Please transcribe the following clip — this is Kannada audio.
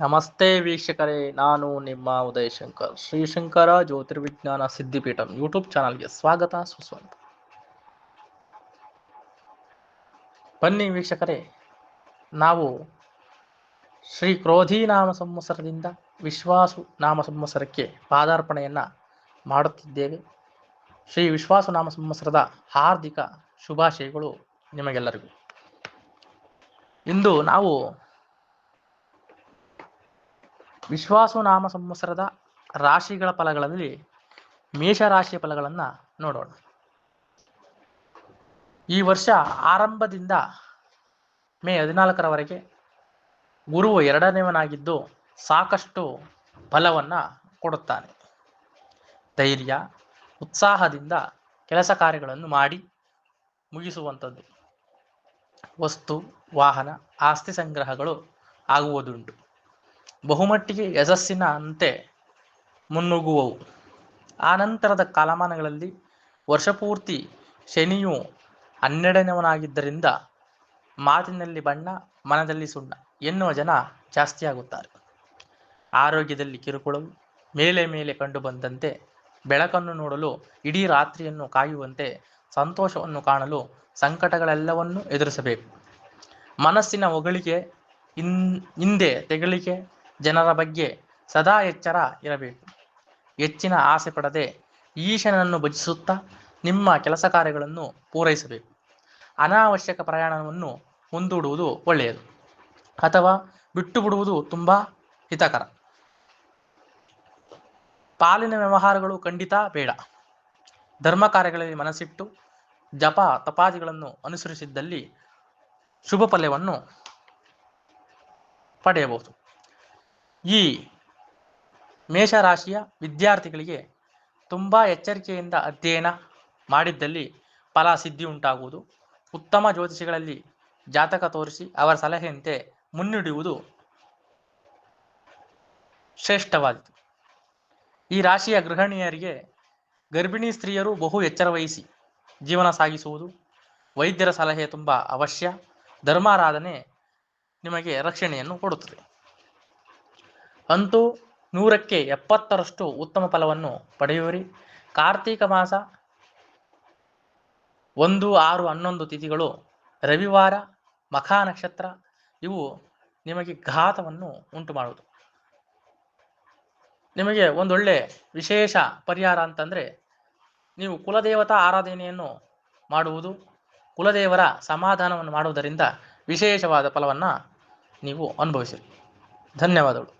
ನಮಸ್ತೆ ವೀಕ್ಷಕರೇ, ನಾನು ನಿಮ್ಮ ಉದಯಶಂಕರ್ ಶ್ರೀಶಂಕರ ಜ್ಯೋತಿರ್ವಿಜ್ಞಾನ ಸಿದ್ಧಿಪೀಠಂ ಯೂಟ್ಯೂಬ್ ಚಾನಲ್ಗೆ ಸ್ವಾಗತ, ಸುಸ್ವಾಗತ. ಬನ್ನಿ ವೀಕ್ಷಕರೇ, ನಾವು ಶ್ರೀ ಕ್ರೋಧಿ ನಾಮ ಸಂವತ್ಸರದಿಂದ ವಿಶ್ವಾಸು ನಾಮ ಸಂವತ್ಸರಕ್ಕೆ ಪಾದಾರ್ಪಣೆಯನ್ನು ಮಾಡುತ್ತಿದ್ದೇವೆ. ಶ್ರೀ ವಿಶ್ವಾಸು ನಾಮ ಸಂವತ್ಸರದ ಹಾರ್ದಿಕ ಶುಭಾಶಯಗಳು ನಿಮಗೆಲ್ಲರಿಗೂ. ಇಂದು ನಾವು ವಿಶ್ವಾಸು ನಾಮ ಸಂವತ್ಸರದ ರಾಶಿಗಳ ಫಲಗಳಲ್ಲಿ ಮೇಷರಾಶಿಯ ಫಲಗಳನ್ನು ನೋಡೋಣ. ಈ ವರ್ಷ ಆರಂಭದಿಂದ ಮೇ ಹದಿನಾಲ್ಕರವರೆಗೆ ಗುರು ಎರಡನೇವನಾಗಿದ್ದು ಸಾಕಷ್ಟು ಫಲವನ್ನು ಕೊಡುತ್ತಾನೆ. ಧೈರ್ಯ, ಉತ್ಸಾಹದಿಂದ ಕೆಲಸ ಕಾರ್ಯಗಳನ್ನು ಮಾಡಿ ಮುಗಿಸುವಂಥದ್ದು. ವಸ್ತು, ವಾಹನ, ಆಸ್ತಿ ಸಂಗ್ರಹಗಳು ಆಗುವುದುಂಟು. ಬಹುಮಟ್ಟಿಗೆ ಯಶಸ್ಸಿನ ಅಂತೆ ಮುನ್ನುಗ್ಗುವವು. ಆನಂತರದ ಕಾಲಮಾನಗಳಲ್ಲಿ ವರ್ಷಪೂರ್ತಿ ಶನಿಯು ಹನ್ನೆರಡನೇವನಾಗಿದ್ದರಿಂದ ಮಾತಿನಲ್ಲಿ ಬಣ್ಣ, ಮನದಲ್ಲಿ ಸುಣ್ಣ ಎನ್ನುವ ಜನ ಜಾಸ್ತಿಯಾಗುತ್ತಾರೆ. ಆರೋಗ್ಯದಲ್ಲಿ ಕಿರುಕುಳವು ಮೇಲೆ ಮೇಲೆ ಕಂಡು ಬಂದಂತೆ ಬೆಳಕನ್ನು ನೋಡಲು, ಇಡೀ ರಾತ್ರಿಯನ್ನು ಕಾಯುವಂತೆ ಸಂತೋಷವನ್ನು ಕಾಣಲು ಸಂಕಟಗಳೆಲ್ಲವನ್ನೂ ಎದುರಿಸಬೇಕು. ಮನಸ್ಸಿನ ಹೊಗಳಿಕೆ, ಇನ್, ಹಿಂದೆ ತೆಗಳಿಕೆ ಜನರ ಬಗ್ಗೆ ಸದಾ ಎಚ್ಚರ ಇರಬೇಕು. ಹೆಚ್ಚಿನ ಆಸೆ ಪಡದೆ ಈಶನನ್ನು ಭಜಿಸುತ್ತಾ ನಿಮ್ಮ ಕೆಲಸ ಕಾರ್ಯಗಳನ್ನು ಪೂರೈಸಬೇಕು. ಅನಾವಶ್ಯಕ ಪ್ರಯಾಣವನ್ನು ಮುಂದೂಡುವುದು ಒಳ್ಳೆಯದು. ಅಥವಾ ಬಿಟ್ಟು ಬಿಡುವುದು ತುಂಬ ಹಿತಕರ. ಪಾಲಿನ ವ್ಯವಹಾರಗಳು ಖಂಡಿತ ಬೇಡ. ಧರ್ಮ ಕಾರ್ಯಗಳಲ್ಲಿ ಮನಸ್ಸಿಟ್ಟು ಜಪ ತಪಾದಿಗಳನ್ನು ಅನುಸರಿಸಿದ್ದಲ್ಲಿ ಶುಭ ಫಲವನ್ನು ಪಡೆಯಬಹುದು. ಈ ಮೇಷರಾಶಿಯ ವಿದ್ಯಾರ್ಥಿಗಳಿಗೆ ತುಂಬ ಎಚ್ಚರಿಕೆಯಿಂದ ಅಧ್ಯಯನ ಮಾಡಿದ್ದಲ್ಲಿ ಫಲ ಸಿದ್ಧಿ ಉಂಟಾಗುವುದು. ಉತ್ತಮ ಜ್ಯೋತಿಷಿಗಳಲ್ಲಿ ಜಾತಕ ತೋರಿಸಿ ಅವರ ಸಲಹೆಯಂತೆ ಮುನ್ನಡೆಯುವುದು ಶ್ರೇಷ್ಠವಾದಿತು. ಈ ರಾಶಿಯ ಗೃಹಿಣಿಯರಿಗೆ ಗರ್ಭಿಣಿ ಸ್ತ್ರೀಯರು ಬಹು ಎಚ್ಚರ ವಹಿಸಿ ಜೀವನ ಸಾಗಿಸುವುದು ವೈದ್ಯರ ಸಲಹೆ ತುಂಬ ಅವಶ್ಯ. ಧರ್ಮಾರಾಧನೆ ನಿಮಗೆ ರಕ್ಷಣೆಯನ್ನು ಕೊಡುತ್ತದೆ. ಅಂತೂ ನೂರಕ್ಕೆ ಎಪ್ಪತ್ತರಷ್ಟು ಉತ್ತಮ ಫಲವನ್ನು ಪಡೆಯುವಿರಿ. ಕಾರ್ತೀಕ ಮಾಸ ಒಂದು, ಆರು, ಹನ್ನೊಂದು ತಿಥಿಗಳು, ರವಿವಾರ, ಮಖ ನಕ್ಷತ್ರ, ಇವು ನಿಮಗೆ ಘಾತವನ್ನು ಉಂಟು ಮಾಡುವುದು ನಿಮಗೆ ಒಂದೊಳ್ಳೆ ವಿಶೇಷ ಪರಿಹಾರ ಅಂತಂದರೆ ನೀವು ಕುಲದೇವತಾ ಆರಾಧನೆಯನ್ನು ಮಾಡುವುದು, ಕುಲದೇವರ ಸಮಾಧಾನವನ್ನು ಮಾಡುವುದರಿಂದ ವಿಶೇಷವಾದ ಫಲವನ್ನು ನೀವು ಅನುಭವಿಸಿರಿ. ಧನ್ಯವಾದಗಳು.